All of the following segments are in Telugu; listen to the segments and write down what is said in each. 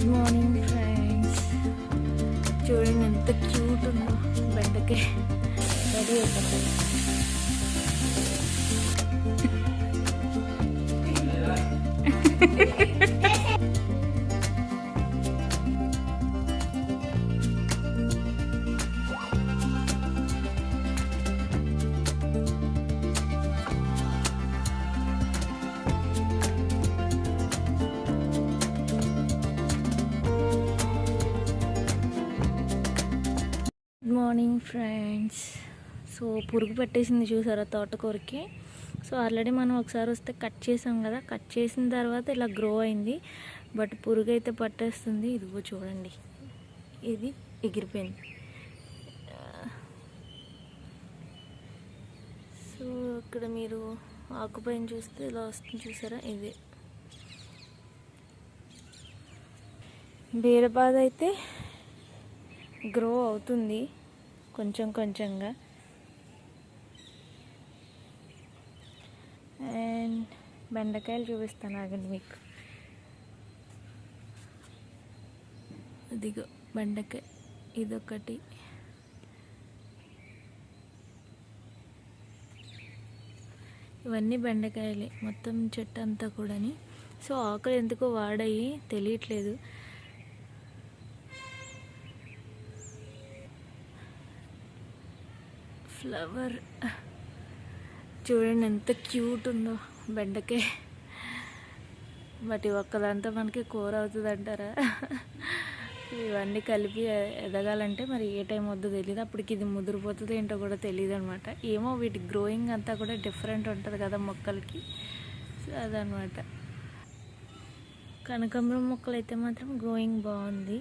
గుడ్ మార్నింగ్ ఫ్రెండ్స్ చూడండి ఎంత క్యూట్ ఉందో. బెడ్కే రెడీ అయిపోతుంది మార్నింగ్ ఫ్రెండ్స్. సో పురుగు పట్టేసింది చూసారా తోటకూరకి? సో ఆల్రెడీ మనం ఒకసారి వస్తే కట్ చేసాం కదా. కట్ చేసిన తర్వాత ఇలా గ్రో అయింది. బట్ పురుగు అయితే పట్టేస్తుంది. ఇదిగో చూడండి. ఇది ఎగిరిపోయింది. సో ఇక్కడ మీరు ఆకుపైన చూస్తే ఇలా వస్తుంది చూసారా? ఇది. బీరబాద్ అయితే గ్రో అవుతుంది. కొంచెం కొంచెంగా. అండ్ బెండకాయలు చూపిస్తాను ఆగండి మీకు. ఇదిగో బెండకాయ ఇదొకటి. ఇవన్నీ బెండకాయలే మొత్తం చెట్టు అంతా కూడాని. సో ఆకులు ఎందుకో వాడాయి తెలియట్లేదు. ఫ్లవర్ చూడండి ఎంత క్యూట్ ఉందో బెండకాయ బట్ ఒక్కదంతా మనకి కూర అవుతుంది అంటారా ఇవన్నీ కలిపి ఎదగాలంటే మరి ఏ టైం వద్దో తెలియదు అప్పటికి ఇది ముదిరిపోతుంది ఏంటో కూడా తెలియదు అనమాట ఏమో వీటి గ్రోయింగ్ అంతా కూడా డిఫరెంట్ ఉంటుంది కదా మొక్కలకి. సో అదనమాట. కనకాంబరం మొక్కలు అయితే మాత్రం గ్రోయింగ్ బాగుంది.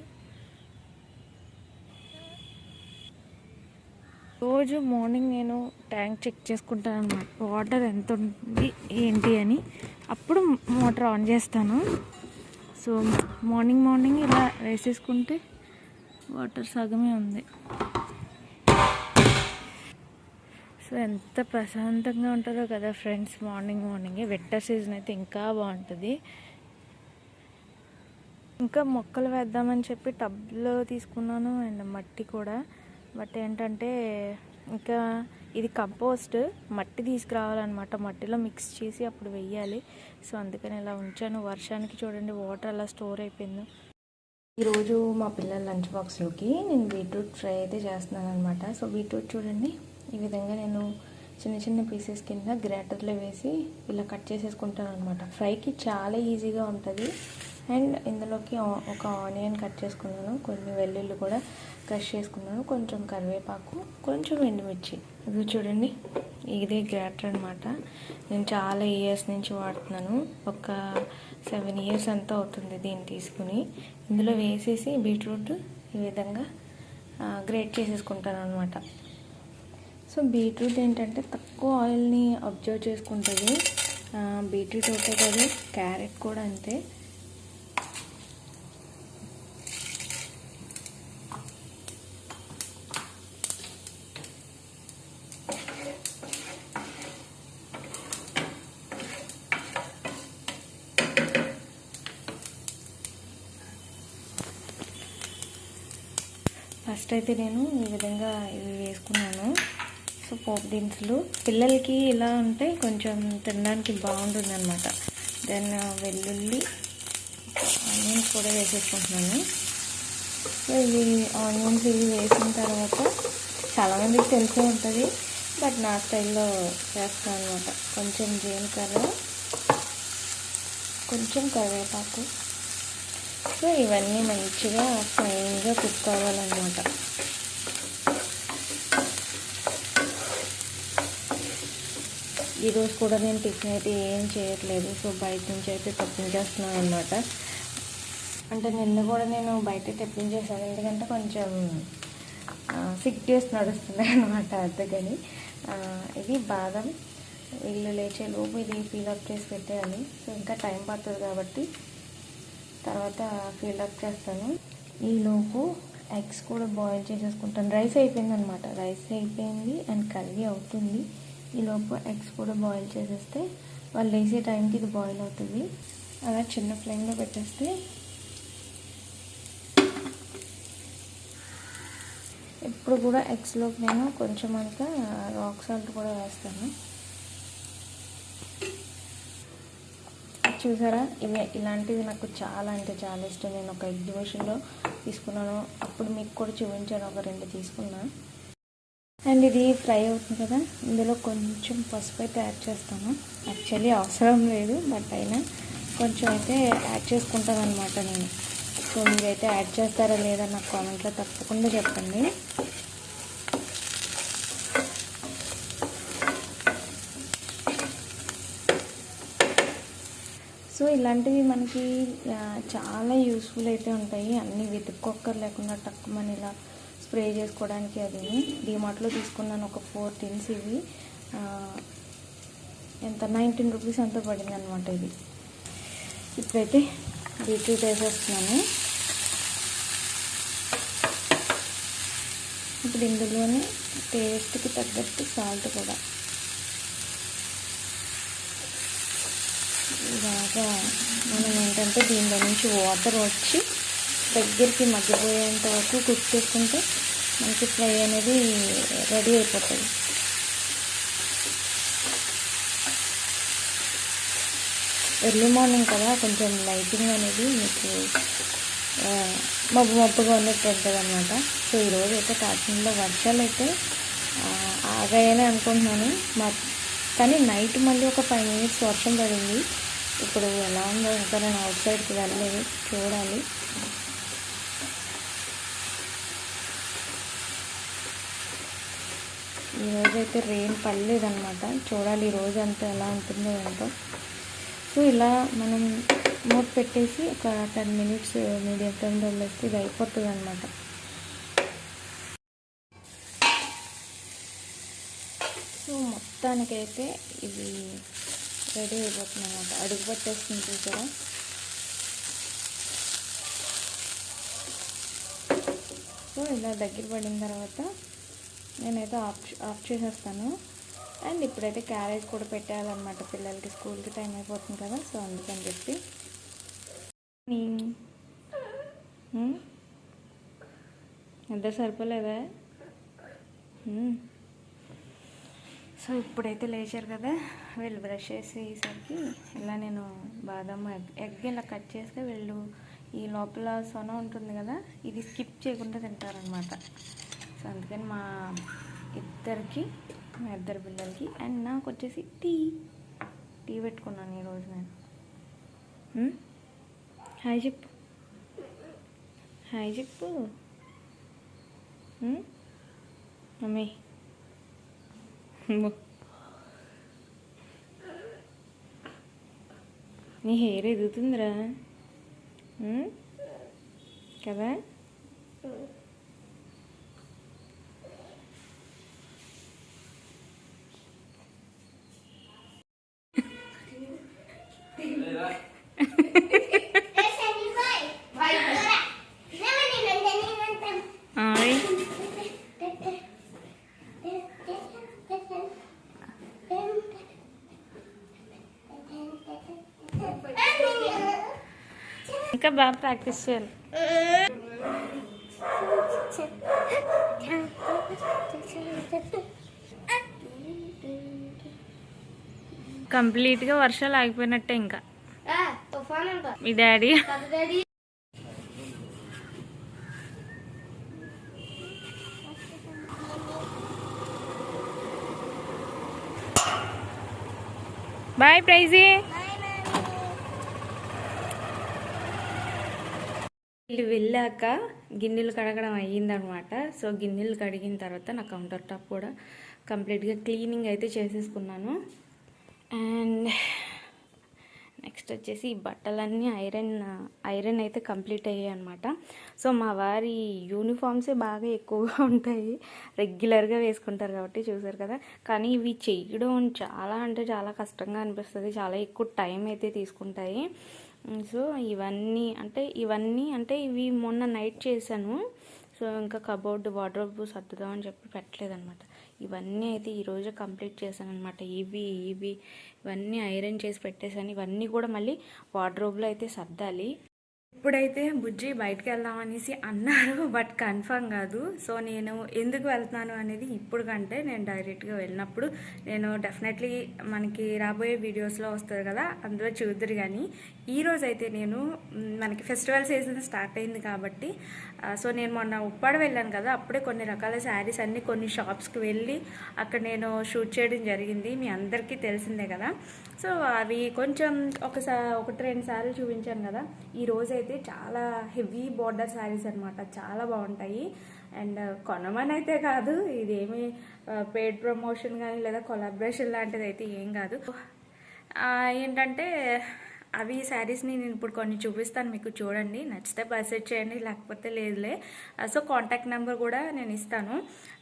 రోజు మార్నింగ్ నేను ట్యాంక్ చెక్ చేసుకుంటాను అనమాట వాటర్ ఎంత ఉంది ఏంటి అని. అప్పుడు మోటార్ ఆన్ చేస్తాను. సో మార్నింగ్ మార్నింగ్ ఇలా వేసేసుకుంటే వాటర్ సగమే ఉంది. సో ఎంత ప్రశాంతంగా ఉంటుందో కదా ఫ్రెండ్స్ మార్నింగ్ మార్నింగే వింటర్ సీజన్ అయితే ఇంకా బాగుంటుంది. ఇంకా మొక్కలు వేద్దామని చెప్పి టబ్లో తీసుకున్నాను అండ్ మట్టి కూడా. బట్ ఏంటంటే ఇంకా ఇది కంపోస్ట్ మట్టి తీసుకురావాలన్నమాట. మట్టిలో మిక్స్ చేసి అప్పుడు వెయ్యాలి. సో అందుకని ఇలా ఉంచాను. వర్షానికి చూడండి వాటర్ అలా స్టోర్ అయిపోయింది. ఈరోజు మా పిల్లల లంచ్ బాక్స్లోకి నేను బీట్రూట్ ఫ్రై అయితే చేస్తున్నాను అనమాట సో బీట్రూట్ చూడండి ఈ విధంగా నేను చిన్న చిన్న పీసెస్ కింద గ్రేటర్లో వేసి ఇలా కట్ చేసేసుకుంటాను అనమాట ఫ్రైకి చాలా ఈజీగా ఉంటుంది. అండ్ ఇందులోకి ఒక ఆనియన్ కట్ చేసుకున్నాను. కొన్ని వెల్లుల్లి కూడా క్రష్ చేసుకున్నాను. కొంచెం కరివేపాకు కొంచెం ఎండుమిర్చి. ఇది చూడండి ఇదే గ్రేటర్ అనమాట నేను చాలా ఇయర్స్ నుంచి వాడుతున్నాను. ఒక సెవెన్ ఇయర్స్ అంతా అవుతుంది దీన్ని తీసుకుని. ఇందులో వేసేసి బీట్రూట్ ఈ విధంగా గ్రేట్ చేసేసుకుంటాను అనమాట సో బీట్రూట్ ఏంటంటే తక్కువ ఆయిల్ని అబ్జర్వ్ చేసుకుంటుంది. బీట్రూట్ ఒకటే కాదు క్యారెట్ కూడా అంతే. ఫస్ట్ అయితే నేను ఈ విధంగా ఇవి వేసుకున్నాను. సో పోపు దినుసులు. పిల్లలకి ఇలా ఉంటే కొంచెం తినడానికి బాగుంటుంది అనమాట దెన్ వెల్లుల్లి ఆనియన్స్ కూడా వేసేసుకుంటున్నాను. సో ఇవి ఆనియన్స్ ఇవి వేసిన తర్వాత చాలామందికి తెలిసే ఉంటుంది బట్ నా స్టైల్లో చేస్తాను అనమాట కొంచెం జీలకర్ర కొంచెం కరివేపాకు. సో ఇవన్నీ మంచిగా ఫైన్గా కుక్ ఈరోజు కూడా నేను టిఫిన్ అయితే ఏం చేయట్లేదు. సో బయట నుంచి అయితే తప్పించేస్తున్నాను అనమాట అంటే నిన్న కూడా నేను బయట తెప్పించేసాను ఎందుకంటే కొంచెం సిక్ డేస్ నడుస్తున్నాయి అనమాట అందుకని. ఇది బాదం. వీళ్ళు లేచే లోపు ఇది ఫీల్అప్ చేసి పెట్టేయాలి. సో ఇంకా టైం పడుతుంది కాబట్టి తర్వాత ఫీల్అప్ చేస్తాను. ఈలోపు ఎగ్స్ కూడా బాయిల్ చేసేసుకుంటాను. రైస్ అయిపోయింది అనమాట రైస్ అయిపోయింది అండ్ కర్రీ అవుతుంది. ఈలోపు ఎగ్స్ కూడా బాయిల్ చేసేస్తే వాళ్ళు వేసే టైంకి ఇది బాయిల్ అవుతుంది. అలా చిన్న ఫ్లేమ్లో పెట్టేస్తే ఇప్పుడు కూడా ఎగ్స్లోకి నేను కొంచెం అంత రాక్ సాల్ట్ కూడా వేస్తాను. చూసారా? ఇవి ఇలాంటిది నాకు చాలా అంటే చాలా ఇష్టం. నేను ఒక ఎగ్జిబిషన్లో తీసుకున్నాను. అప్పుడు మీకు కూడా చూపించాను. ఒక రెండు తీసుకున్నా. అండ్ ఇది ఫ్రై అవుతుంది కదా? ఇందులో కొంచెం పసుపు అయితే యాడ్ చేస్తాను. యాక్చువల్లీ అవసరం లేదు. బట్ అయినా కొంచెం అయితే యాడ్ చేసుకుంటాను అనమాట నేను. సో మీరైతే యాడ్ చేస్తారా లేదా నాకు కామెంట్లో తప్పకుండా చెప్పండి. ఇలాంటివి మనకి చాలా యూస్ఫుల్ అయితే ఉంటాయి. అన్నీ వెతుక్కొక్కరు లేకుండా టక్కుమని ఇలా స్ప్రే చేసుకోవడానికి అది డిమార్ట్లో తీసుకున్నాను ఒక ఫోర్ టిన్స్ ఇవి. ఎంత? నైన్టీన్ రూపీస్ అంతా పడింది అనమాట ఇది. ఇప్పుడైతే బీట్రూట్ వేసేస్తున్నాను. ఇప్పుడు ఇందులోనే టేస్ట్కి తగ్గట్టు సాల్ట్ కూడా. బాగా మనం ఏంటంటే దీనిలో నుంచి వాటర్ వచ్చి దగ్గరికి మగ్గిపోయేంత వరకు కుక్ చేసుకుంటే మనకి ఫ్రై అనేది రెడీ అయిపోతుంది. ఎర్లీ మార్నింగ్ కదా కొంచెం లైటింగ్ అనేది మీకు మబ్బు మబ్బుగా ఉన్నట్టు ఉంటుంది అనమాట సో ఈరోజు అయితే కాకినాడలో వర్షాలు అయితే ఆగాయనే ఆగాయని అనుకుంటున్నాను. మా కానీ నైట్ మళ్ళీ ఒక ఫైవ్ మినిట్స్ వర్షం పడింది. ఇప్పుడు ఎలా ఉందో ఇంకా నేను అవుట్ సైడ్కి వెళ్ళలేదు చూడాలి. ఈరోజైతే రెయిన్ పడలేదనమాట చూడాలి ఈ రోజు అంతా ఎలా ఉంటుందో ఏంటో. సో ఇలా మనం మూత పెట్టేసి ఒక టెన్ మినిట్స్ మీడియం ఫ్లేమ్లో వదిలేస్తే ఇది అయిపోతుంది అనమాట సో మొత్తానికైతే ఇది రెడీ అయిపోతుంది అనమాట అడుగు పట్టేస్తుంది చూసారా? సో ఇలా దగ్గర పడిన తర్వాత నేనైతే ఆఫ్ ఆఫ్ చేసేస్తాను. అండ్ ఇప్పుడైతే క్యారేజ్ కూడా పెట్టేయాలన్నమాట. పిల్లలకి స్కూల్కి టైం అయిపోతుంది కదా సో అందుకని చెప్పి. నిద్ర సరిపోలేదా. సో ఇప్పుడైతే లేచారు కదా వీళ్ళు బ్రష్ చేసేసరికి ఇలా నేను బాదం ఎగ్ ఎగ్ ఇలా కట్ చేస్తే వీళ్ళు ఈ లోపల సొన ఉంటుంది కదా ఇది స్కిప్ చేయకుండా తింటారనమాట సో అందుకని మా ఇద్దరికి మా ఇద్దరు పిల్లలకి అండ్ నాకు వచ్చేసి టీ టీ పెట్టుకున్నాను ఈరోజు నేను. హాయ్ చెప్పు. హాయ్ చెప్పు. మమ్మీ. నీ హెయిర్ ఎదుగుతుందిరా. కదా? ఇంకా బాగా ప్రాక్టీస్ చేయాలి కంప్లీట్గా వర్షాలు ఆగిపోయినట్టే ఇంకా. తుఫాన్ అంట మీ డాడీ పెద్ద డాడీ బాయ్ ప్రైజీ వెళ్ళాక గిన్నెలు కడగడం అయ్యిందనమాట. సో గిన్నెలు కడిగిన తర్వాత నా కౌంటర్ టాప్ కూడా కంప్లీట్గా క్లీనింగ్ అయితే చేసేసుకున్నాను. అండ్ నెక్స్ట్ వచ్చేసి ఈ బట్టలన్నీ ఐరన్ ఐరన్ అయితే కంప్లీట్ అయ్యాయి అనమాట సో మా వారి యూనిఫామ్సే బాగా ఎక్కువగా ఉంటాయి. రెగ్యులర్గా వేసుకుంటారు కాబట్టి చూసారు కదా. కానీ ఇవి చేయడం చాలా అంటే చాలా కష్టంగా అనిపిస్తుంది. చాలా ఎక్కువ టైం అయితే తీసుకుంటాయి. సో ఇవన్నీ అంటే ఇవన్నీ అంటే ఇవి మొన్న నైట్ చేశాను. సో ఇంకా కబోర్డ్ వార్డ్రోబ్ సర్దుదాం అని చెప్పి పెట్టలేదనమాట ఇవన్నీ అయితే ఈరోజు కంప్లీట్ చేశాను అనమాట ఇవి ఇవి ఇవన్నీ ఐరన్ చేసి పెట్టేశాను. ఇవన్నీ కూడా మళ్ళీ వార్డ్రోబ్లో అయితే సర్దాలి. ఇప్పుడైతే బుజ్జి బయటకు వెళ్దాం అనేసి అన్నారు బట్ కన్ఫర్మ్ కాదు. సో నేను ఎందుకు వెళ్తున్నాను అనేది ఇప్పుడు కంటే నేను డైరెక్ట్గా వెళ్ళినప్పుడు నేను డెఫినెట్లీ మనకి రాబోయే వీడియోస్లో వస్తుంది కదా అందులో చూద్దరు కానీ ఈరోజు అయితే నేను మనకి ఫెస్టివల్ సీజన్ స్టార్ట్ అయింది కాబట్టి సో నేను మొన్న ఉప్పాడ వెళ్ళాను కదా అప్పుడే కొన్ని రకాల శారీస్ అన్ని కొన్ని షాప్స్కి వెళ్ళి అక్కడ నేను షూట్ చేయడం జరిగింది. మీ అందరికీ తెలిసిందే కదా. సో అవి కొంచెం ఒకసారి ఒకటి రెండు సార్లు చూపించాను కదా. ఈ అయితే చాలా హెవీ బార్డర్ శారీస్ అనమాట చాలా బాగుంటాయి. అండ్ కొనమని అయితే కాదు. ఇదేమి పెయిడ్ ప్రమోషన్ కానీ లేదా కొలాబరేషన్ లాంటిది అయితే ఏం కాదు. ఏంటంటే అవి శారీస్ని నేను ఇప్పుడు కొన్ని చూపిస్తాను మీకు చూడండి. నచ్చితే పర్చేజ్ చేయండి లేకపోతే లేదులే. సో కాంటాక్ట్ నెంబర్ కూడా నేను ఇస్తాను.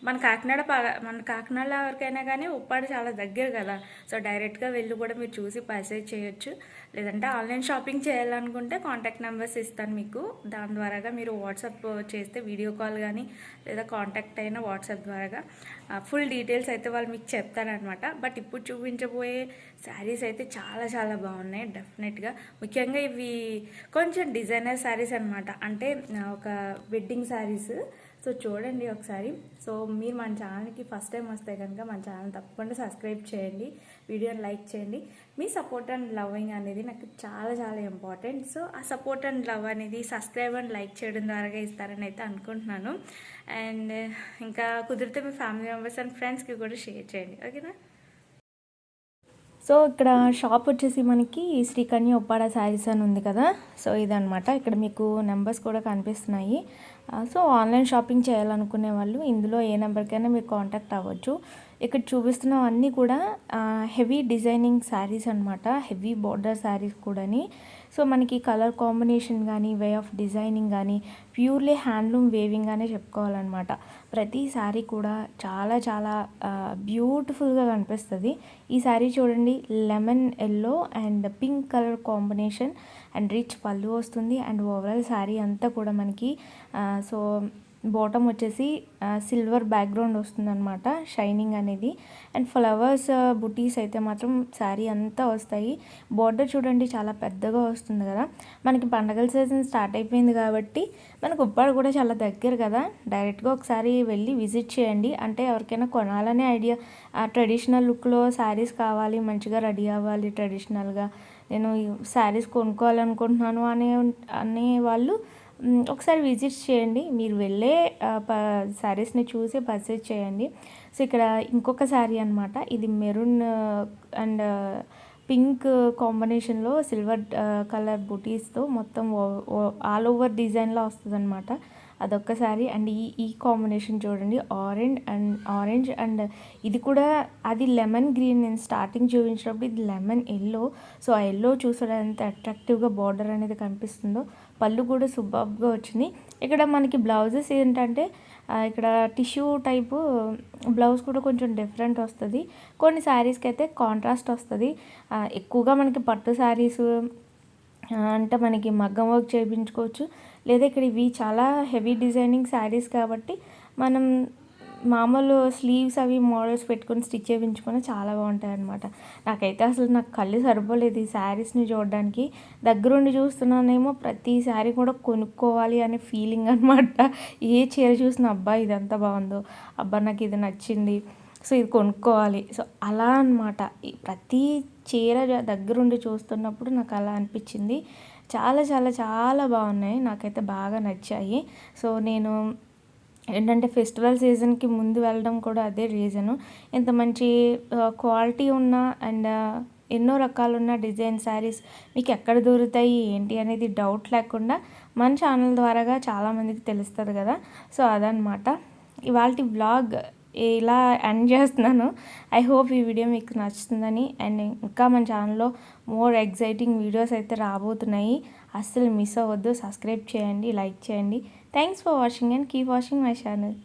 మన కాకినాడ మన కాకినాడ ఎవరికైనా కానీ ఉప్పాడు చాలా దగ్గర కదా. సో డైరెక్ట్గా వెళ్ళి కూడా మీరు చూసి పర్చేజ్ చేయొచ్చు. లేదంటే ఆన్లైన్ షాపింగ్ చేయాలనుకుంటే కాంటాక్ట్ నెంబర్స్ ఇస్తాను మీకు. దాని ద్వారాగా మీరు వాట్సాప్ చేస్తే వీడియో కాల్ కానీ లేదా కాంటాక్ట్ అయిన వాట్సాప్ ద్వారాగా ఫుల్ డీటెయిల్స్ అయితే వాళ్ళు మీకు చెప్తారనమాట బట్ ఇప్పుడు చూపించబోయే శారీస్ అయితే చాలా చాలా బాగున్నాయి. డెఫినెట్ డెఫినెట్గా ముఖ్యంగా ఇవి కొంచెం డిజైనర్ శారీస్ అనమాట అంటే ఒక వెడ్డింగ్ శారీస్. సో చూడండి ఒకసారి. సో మీరు మన ఛానల్కి ఫస్ట్ టైం వస్తే కనుక మన ఛానల్ తప్పకుండా సబ్స్క్రైబ్ చేయండి. వీడియోని లైక్ చేయండి. మీ సపోర్ట్ అండ్ లవింగ్ అనేది నాకు చాలా చాలా ఇంపార్టెంట్ సో ఆ సపోర్ట్ అండ్ లవ్ అనేది సబ్స్క్రైబ్ అండ్ లైక్ చేయడం ద్వారా ఇస్తారని అయితే అనుకుంటున్నాను. అండ్ ఇంకా కుదిరితే మీ ఫ్యామిలీ మెంబర్స్ అండ్ ఫ్రెండ్స్కి కూడా షేర్ చేయండి. ఓకేనా సో ఇక్కడ షాప్ వచ్చేసి మనకి శ్రీకన్య ఉప్పాడ శారీస్ అని ఉంది కదా. సో ఇదనమాట ఇక్కడ మీకు నెంబర్స్ కూడా కనిపిస్తున్నాయి. సో ఆన్లైన్ షాపింగ్ చేయాలనుకునే వాళ్ళు ఇందులో ఏ నెంబర్కైనా మీరు కాంటాక్ట్ అవ్వచ్చు. ఇక్కడ చూపిస్తున్నవన్నీ కూడా హెవీ డిజైనింగ్ శారీస్ అనమాట హెవీ బార్డర్ శారీస్ కూడాని. సో మనకి కలర్ కాంబినేషన్ కానీ వే ఆఫ్ డిజైనింగ్ కానీ ప్యూర్లీ హ్యాండ్లూమ్ వేవింగ్ అనే చెప్పుకోవాలన్నమాట. ప్రతి శారీ కూడా చాలా చాలా బ్యూటిఫుల్గా కనిపిస్తుంది. ఈ శారీ చూడండి lemon yellow and pink colour combination. And rich pallu వస్తుంది. అండ్ ఓవరాల్ శారీ అంతా కూడా మనకి సో బాటమ్ వచ్చేసి సిల్వర్ బ్యాక్గ్రౌండ్ వస్తుందన్నమాట షైనింగ్ అనేది. అండ్ ఫ్లవర్స్ బుటీస్ అయితే మాత్రం శారీ అంతా వస్తాయి. బార్డర్ చూడండి చాలా పెద్దగా వస్తుంది కదా. మనకి పండగల సీజన్ స్టార్ట్ అయిపోయింది కాబట్టి మనకు ఉప్పాడు కూడా చాలా దగ్గర కదా. డైరెక్ట్గా ఒకసారి వెళ్ళి విజిట్ చేయండి. అంటే ఎవరికైనా కొనాలనే ఐడియా. ట్రెడిషనల్ లుక్లో శారీస్ కావాలి మంచిగా రెడీ అవ్వాలి ట్రెడిషనల్గా. నేను శారీస్ కొనుక్కోవాలనుకుంటున్నాను అనే అనే వాళ్ళు ఒకసారి విజిట్ చేయండి. మీరు వెళ్ళే శారీస్ని చూసి పర్చేజ్ చేయండి. సో ఇక్కడ ఇంకొక శారీ అనమాట ఇది మెరూన్ అండ్ పింక్ కాంబినేషన్లో సిల్వర్ కలర్ బుటీస్తో మొత్తం ఆల్ ఓవర్ డిజైన్లో వస్తుంది అనమాట అదొక్కసారి అండ్ ఈ ఈ కాంబినేషన్ చూడండి ఆరెంజ్ అండ్ ఆరెంజ్ అండ్ ఇది కూడా అది లెమన్ గ్రీన్. నేను స్టార్టింగ్ చూపించినప్పుడు ఇది లెమన్ ఎల్లో. సో ఆ ఎల్లో చూసాడు ఎంత అట్రాక్టివ్గా బార్డర్ అనేది కనిపిస్తుందో. పళ్ళు కూడా సుబాబ్గా వచ్చింది. ఇక్కడ మనకి బ్లౌజెస్ ఏంటంటే ఇక్కడ టిష్యూ టైపు బ్లౌజ్ కూడా కొంచెం డిఫరెంట్ వస్తుంది. కొన్ని శారీస్కి అయితే కాంట్రాస్ట్ వస్తుంది. ఎక్కువగా మనకి పట్టు శారీస్ అంటే మనకి మగ్గం వర్క్ చేయించుకోవచ్చు. లేదా ఇక్కడ ఇవి చాలా హెవీ డిజైనింగ్ శారీస్ కాబట్టి మనం మామూలు స్లీవ్స్ అవి మోడల్స్ పెట్టుకొని స్టిచ్ చేయించుకొని చాలా బాగుంటాయి అనమాట నాకైతే అసలు నాకు కళ్ళు సరిపోలేదు ఈ శారీస్ని చూడడానికి. దగ్గరుండి చూస్తున్నానేమో ప్రతి శారీ కూడా కొనుక్కోవాలి అనే ఫీలింగ్ అనమాట ఏ చీర చూసిన అబ్బా ఇదంతా బాగుందో అబ్బా నాకు ఇది నచ్చింది సో ఇది కొనుక్కోవాలి. సో అలా అనమాట ప్రతి చీర దగ్గరుండి చూస్తున్నప్పుడు నాకు అలా అనిపించింది. చాలా చాలా చాలా బాగున్నాయి. నాకైతే బాగా నచ్చాయి. సో నేను ఏంటంటే ఫెస్టివల్ సీజన్కి ముందు వెళ్ళడం కూడా అదే రీజను. ఇంత మంచి క్వాలిటీ ఉన్న అండ్ ఎన్నో రకాలున్న డిజైన్ శారీస్ మీకు ఎక్కడ దొరుకుతాయి ఏంటి అనేది డౌట్ లేకుండా మన ఛానల్ ద్వారాగా చాలామందికి తెలుస్తుంది కదా. సో అదనమాట ఇవాళ బ్లాగ్ ఇలా ఎండ్ చేస్తున్నాను. ఐ హోప్ ఈ వీడియో మీకు నచ్చుతుందని. అండ్ ఇంకా మన ఛానల్లో మోర్ ఎగ్జైటింగ్ వీడియోస్ అయితే రాబోతున్నాయి. అస్సలు మిస్ అవ్వద్దు. సబ్స్క్రైబ్ చేయండి లైక్ చేయండి. Thanks for watching and keep watching my channel